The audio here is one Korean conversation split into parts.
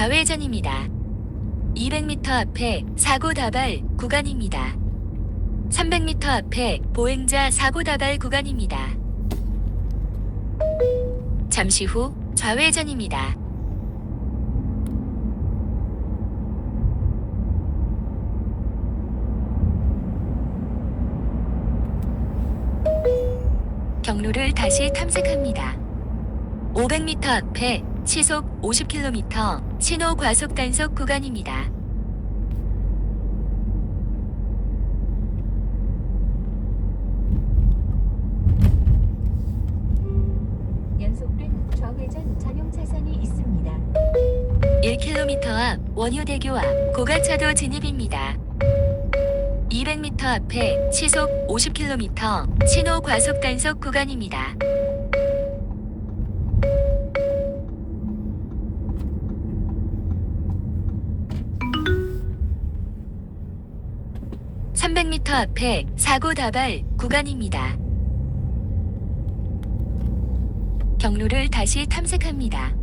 좌회전입니다. 200m 앞에 사고 다발 구간입니다. 300m 앞에 보행자 사고 다발 구간입니다. 잠시 후 좌회전입니다. 경로를 다시 탐색합니다. 500m 앞에 시속 50km 신호 과속 단속 구간입니다. 연속된 좌회전 전용 차선이 있습니다. 1km 앞 원효대교 앞 고가차도 진입입니다. 200m 앞에 시속 50km 신호 과속 단속 구간입니다. (300m) 앞에 사고 다발 구간입니다. 경로를 다시 탐색합니다.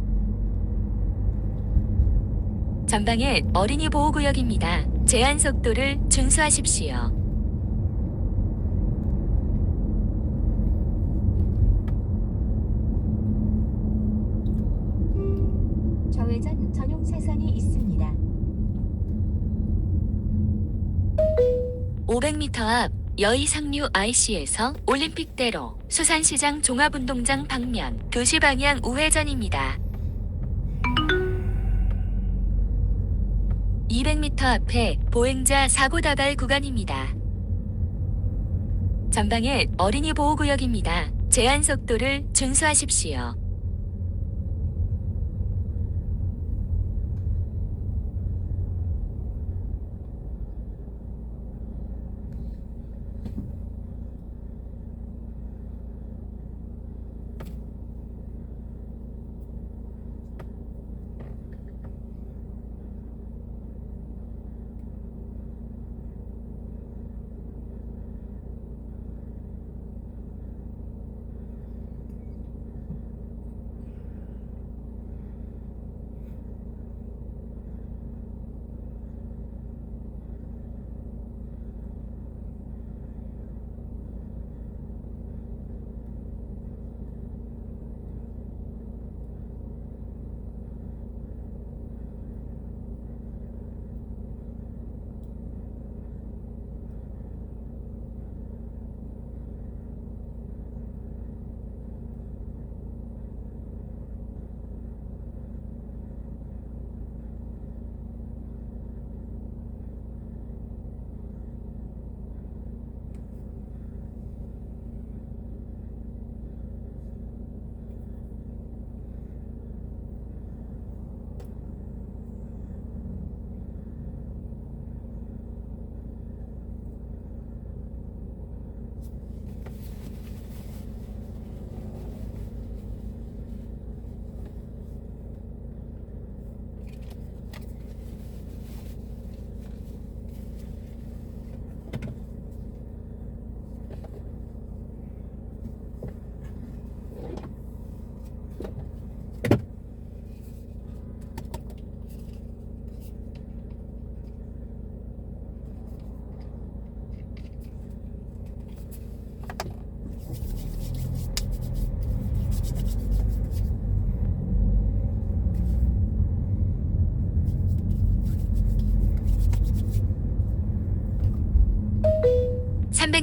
전방에 어린이 보호구역입니다. 제한 속도를 준수하십시오. 500m 앞 여의 상류 IC에서 올림픽대로 수산시장 종합운동장 방면 2시 방향 우회전입니다. 200m 앞에 보행자 사고 다발 구간입니다. 전방에 어린이 보호구역입니다. 제한 속도를 준수하십시오.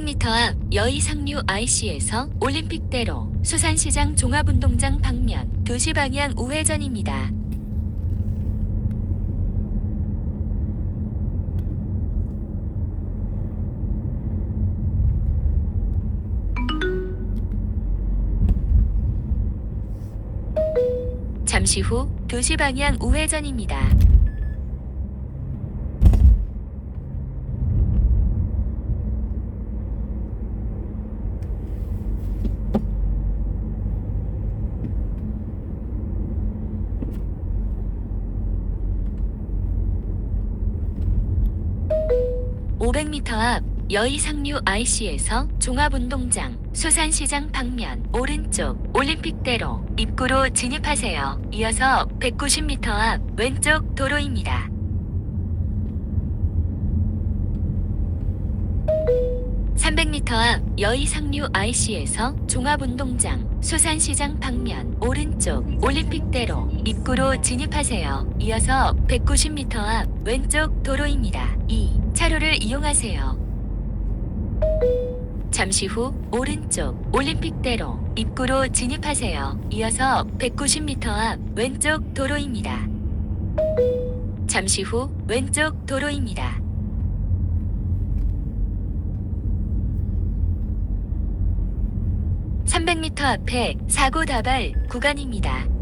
(300m) 앞 여의 상류 IC에서 올림픽대로 수산시장 종합운동장 방면 2시 방향 우회전입니다. 잠시 후 2시 방향 우회전입니다. (500m) 앞 여의 상류 IC에서 종합운동장, 수산시장 방면 오른쪽 올림픽대로 입구로 진입하세요. 이어서 190m 앞 왼쪽 도로입니다. (300m) 앞 여의 상류 IC에서 종합운동장 수산시장 방면 오른쪽 올림픽대로 입구로 진입하세요. 이어서 190m 앞 왼쪽 도로입니다. 2. 차로를 이용하세요. 잠시 후 오른쪽 올림픽대로 입구로 진입하세요. 이어서 190m 앞 왼쪽 도로입니다. 잠시 후 왼쪽 도로입니다. (300m) 앞에 사고 다발 구간입니다.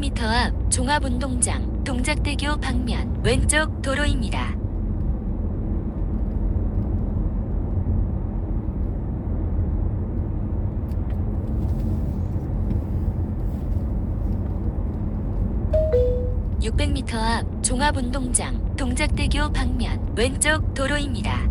(1km) 앞 종합운동장 동작대교 방면 왼쪽 도로입니다. (600m) 앞 종합운동장 동작대교 방면 왼쪽 도로입니다.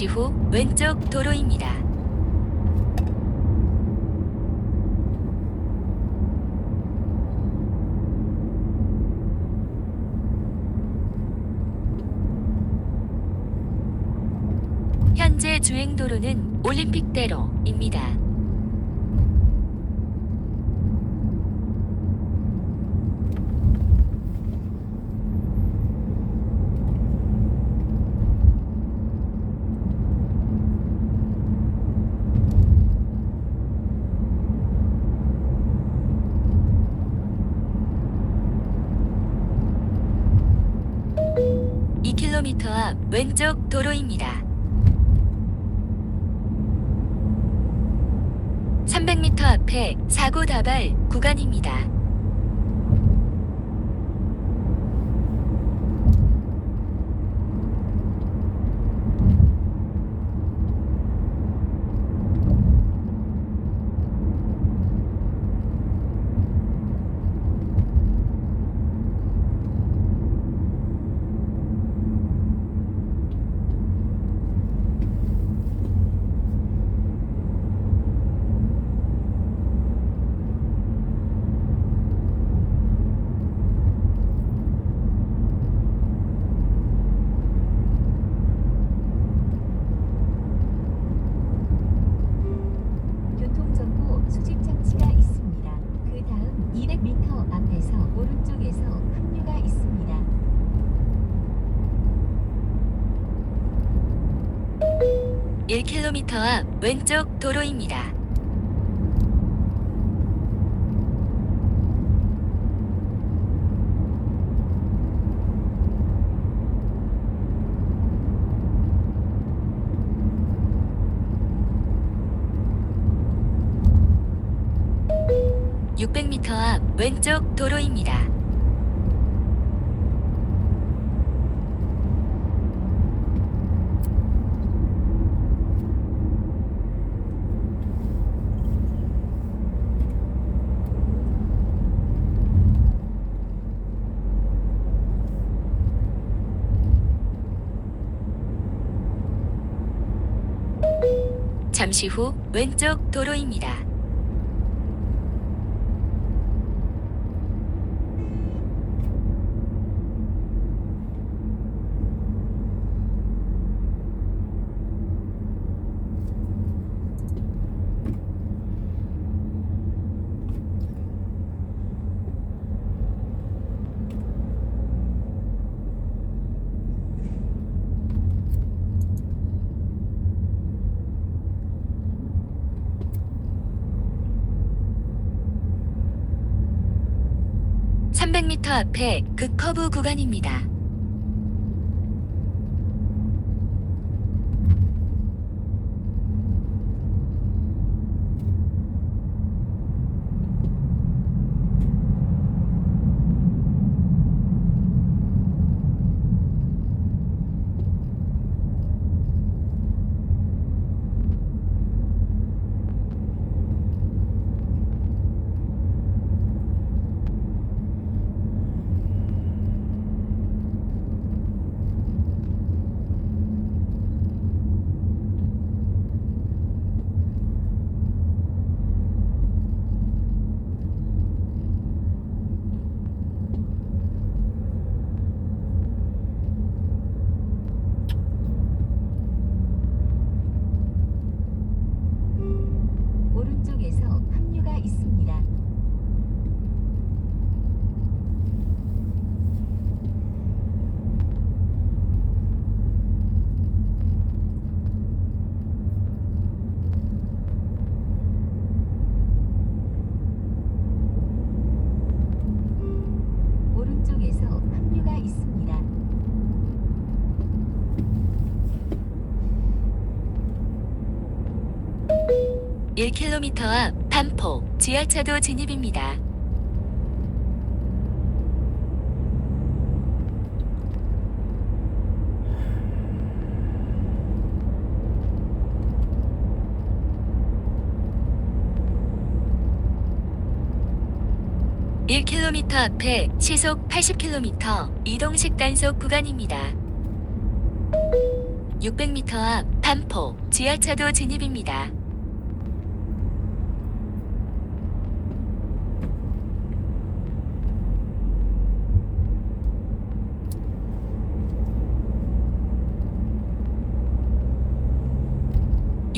잠시 후 왼쪽 도로입니다. 현재 주행 도로는 올림픽대로입니다. (2km) 앞 왼쪽 도로입니다. 300m 앞에 사고 다발 구간입니다. 교통정보 수집 장치가 있습니다. 그 다음 200m 앞에서 오른쪽에서 합류가 있습니다. (1km) 앞 왼쪽 도로입니다. (600m) 앞 왼쪽 도로입니다. 잠시 후 왼쪽 도로입니다. 300m 앞에 극커브 구간입니다. 오른쪽에서 합류가 있습니다. 오른쪽에서 합류가 있습니다. 1km 앞 반포 지하차도 진입입니다. (1km) 앞에 시속 (80km) 이동식 단속 구간입니다. (600m) 앞 반포 지하차도 진입입니다.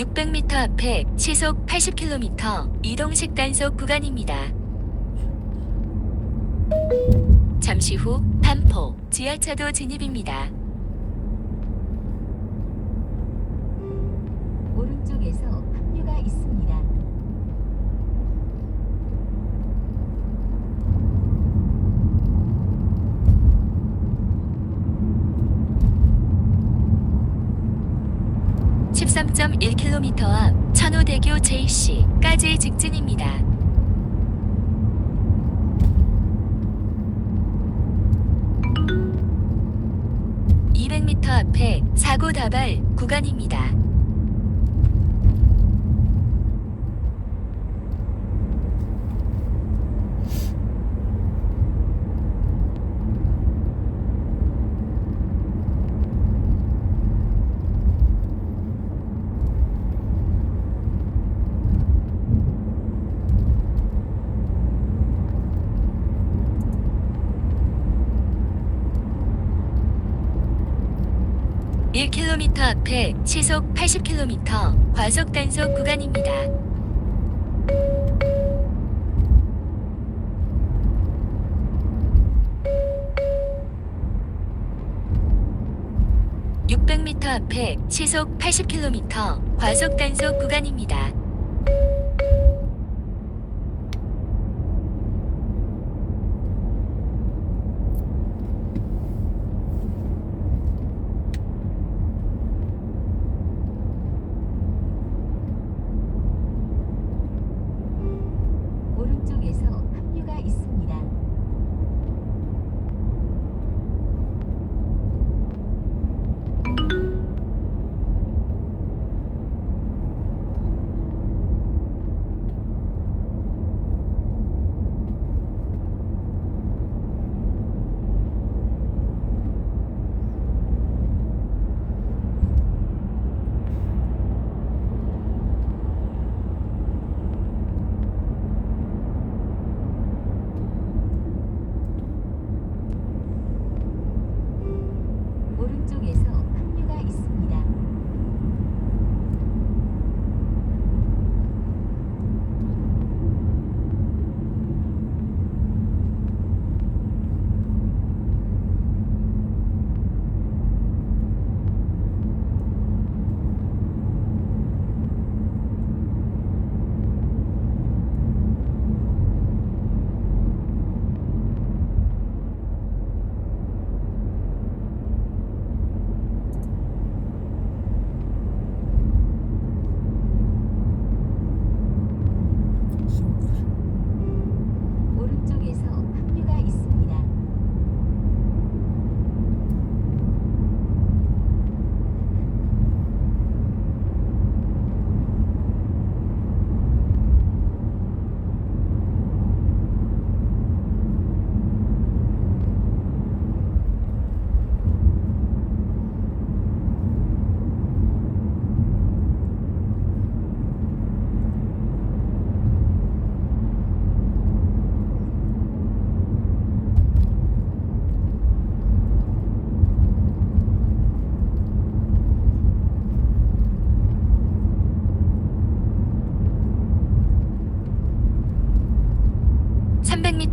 (600m) 앞에 시속 (80km) 이동식 단속 구간입니다. 잠시 후 반포 지하차도 진입입니다. 오른쪽에서 합류가 있습니다. (13.1km) 앞 천호대교 JC까지 직진입니다. (200m) 앞에 사고 다발 구간입니다. (1km) 앞에 시속 (80km) 과속 단속 구간입니다. (600m) 앞에 시속 (80km) 과속 단속 구간입니다.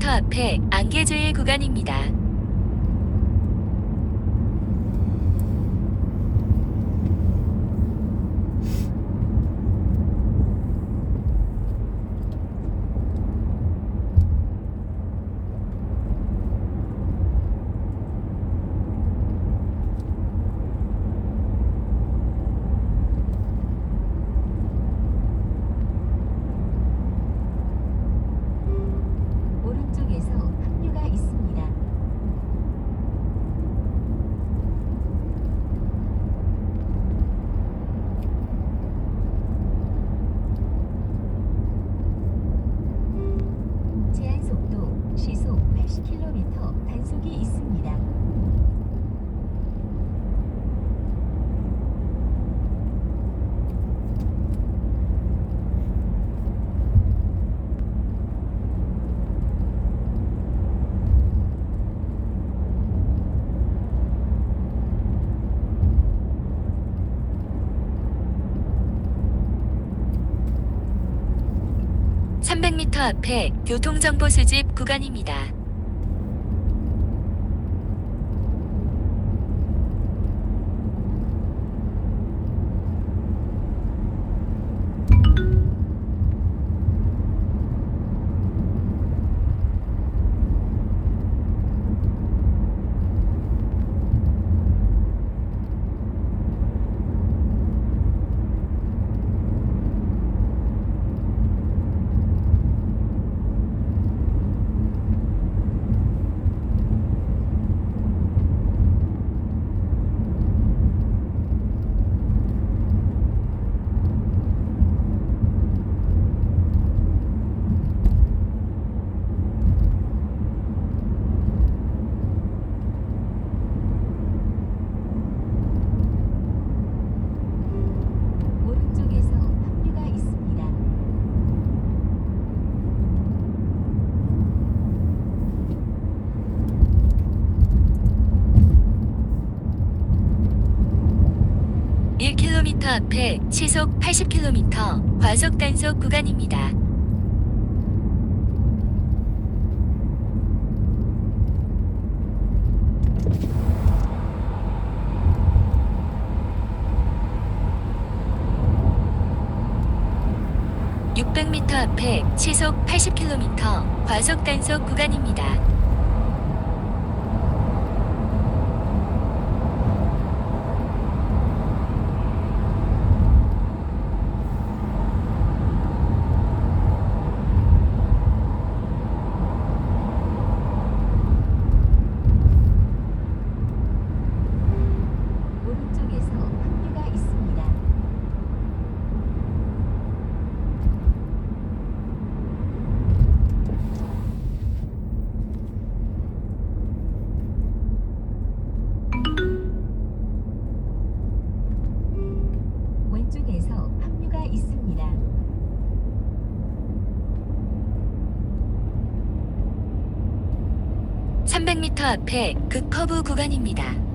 앞에 안개주의 구간입니다. 오른쪽에서 합류가 있습니다. 제한 속도 시속 80km 단속이 있습니다. 삼0 0 m 앞에 교통정보 수집 구간입니다. 10km 앞에 시속 80km 과속 단속 구간입니다. 앞에 시속 80km 과속 단속 구간입니다. (300m) 앞에 극커브 구간입니다.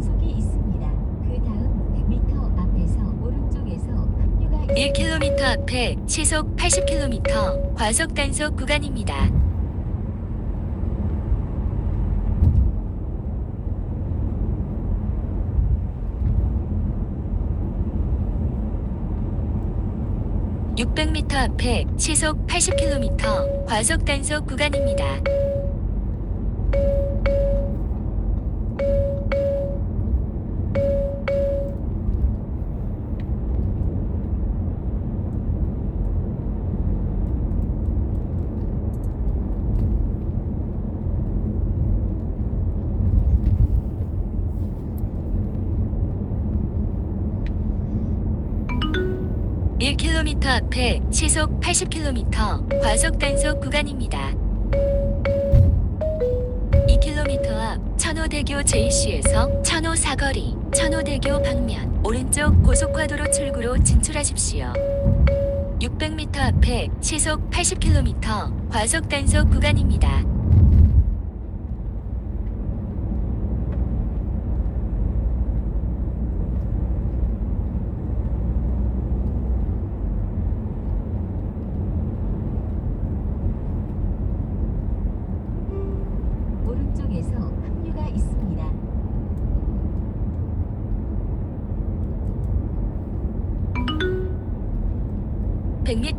단속이 있습니다. 그 다음 100m 앞에서 오른쪽에서 합류가 1km 앞에 시속 80km 과속 단속 구간입니다. (600m) 앞에 시속 80km 과속 단속 구간입니다. (1km) 앞에 시속 (80km) 과속 단속 구간입니다. 2km 앞 천호대교 JC에서 천호 사거리 천호대교 방면 오른쪽 고속화도로 출구로 진출하십시오. 600m 앞에 시속 80km 과속 단속 구간입니다.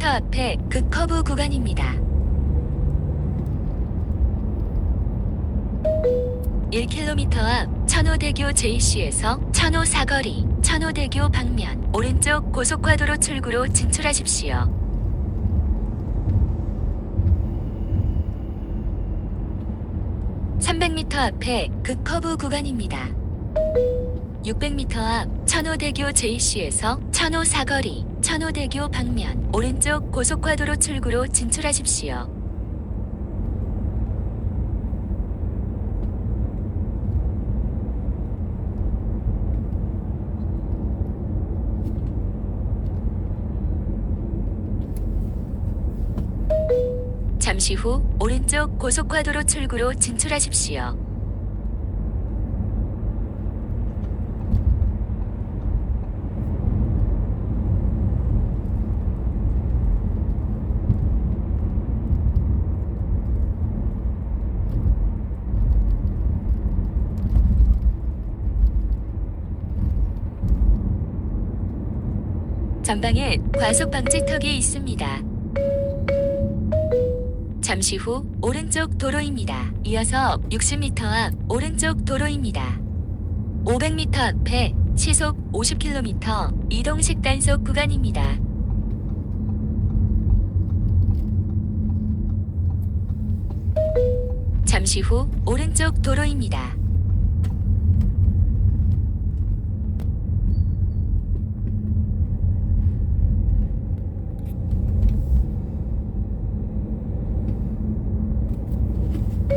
백 m 앞에 극커브 구간입니다. 1km 앞 천호대교 JC에서 천호 사거리 천호대교 방면 오른쪽 고속화도로 출구로 진출하십시오. (300m) 앞에 극커브 구간입니다. 600m 앞 천호대교 JC에서 천호 사거리 천호대교 방면 오른쪽 고속화도로 출구로 진출하십시오. 잠시 후 오른쪽 고속화도로 출구로 진출하십시오. 전방에 과속 방지턱이 있습니다. 잠시 후 오른쪽 도로입니다. 이어서 60m 앞 오른쪽 도로입니다. 500m 앞에 시속 50km 이동식 단속 구간입니다. 잠시 후 오른쪽 도로입니다.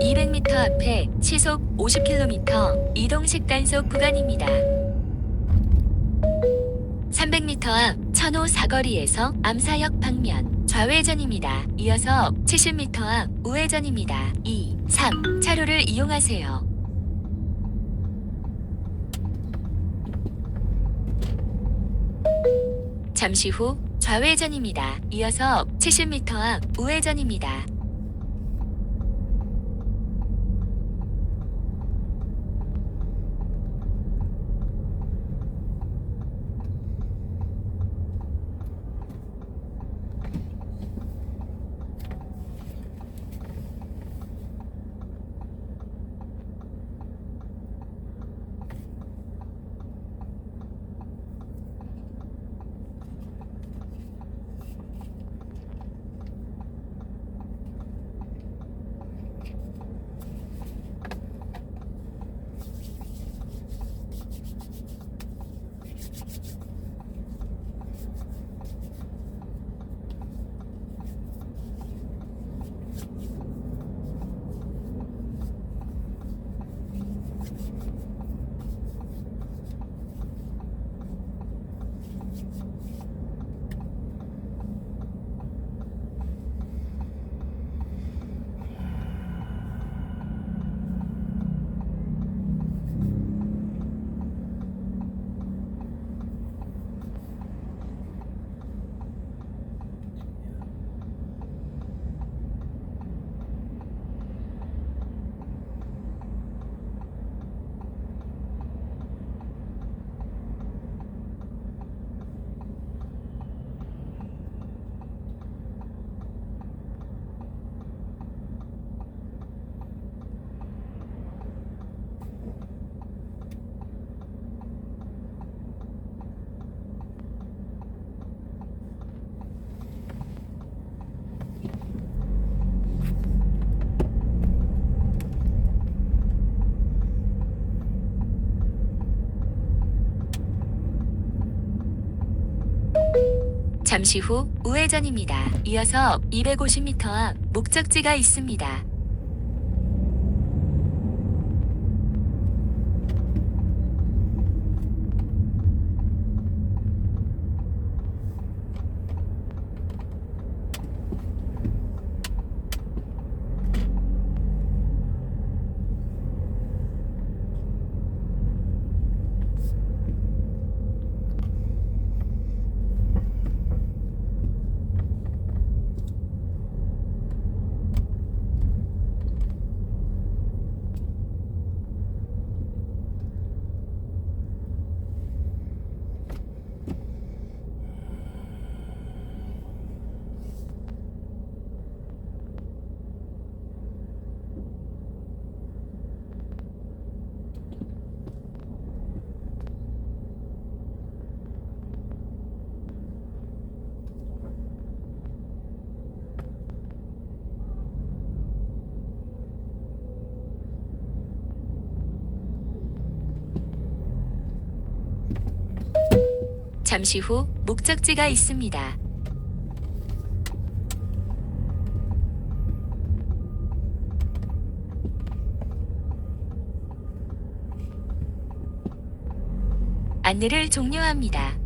(200m) 앞에 시속 (50km) 이동식 단속 구간입니다. 300m 앞 천호 사거리에서 암사역 방면 좌회전입니다. 이어서 70m 앞 우회전입니다. 2, 3 차로를 이용하세요. 잠시 후 좌회전입니다. 이어서 70m 앞 우회전입니다. 잠시 후 우회전입니다. 이어서 250m 앞 목적지가 있습니다. 잠시 후 목적지가 있습니다. 안내를 종료합니다.